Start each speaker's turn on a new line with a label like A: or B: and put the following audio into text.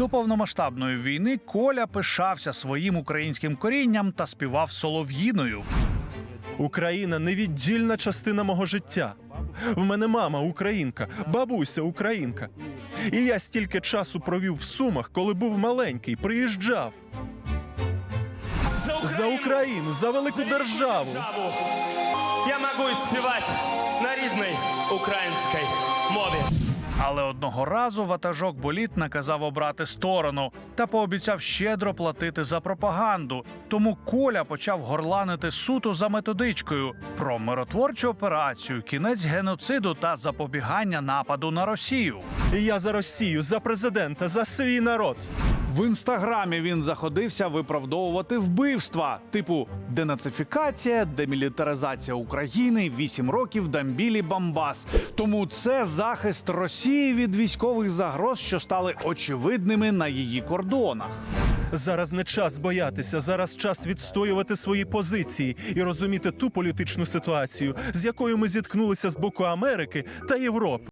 A: До повномасштабної війни Коля пишався своїм українським корінням та співав солов'їною.
B: Україна невіддільна частина мого життя. В мене мама українка, бабуся українка. І я стільки часу провів в Сумах, коли був маленький, приїжджав. За Україну, за велику державу.
C: Я можу співати на рідній українській мові.
A: Але одного разу ватажок боліт наказав обрати сторону та пообіцяв щедро платити за пропаганду. Тому Коля почав горланити суто за методичкою про миротворчу операцію, кінець геноциду та запобігання нападу на Росію.
B: Я за Росію, за президента, за свій народ.
A: В інстаграмі він заходився виправдовувати вбивства, типу денацифікація, демілітаризація України, 8 років Дамбілі Бамбас. Тому це захист Росії від військових загроз, що стали очевидними на її кордонах.
B: Зараз не час боятися, зараз час відстоювати свої позиції і розуміти ту політичну ситуацію, з якою ми зіткнулися з боку Америки та Європи.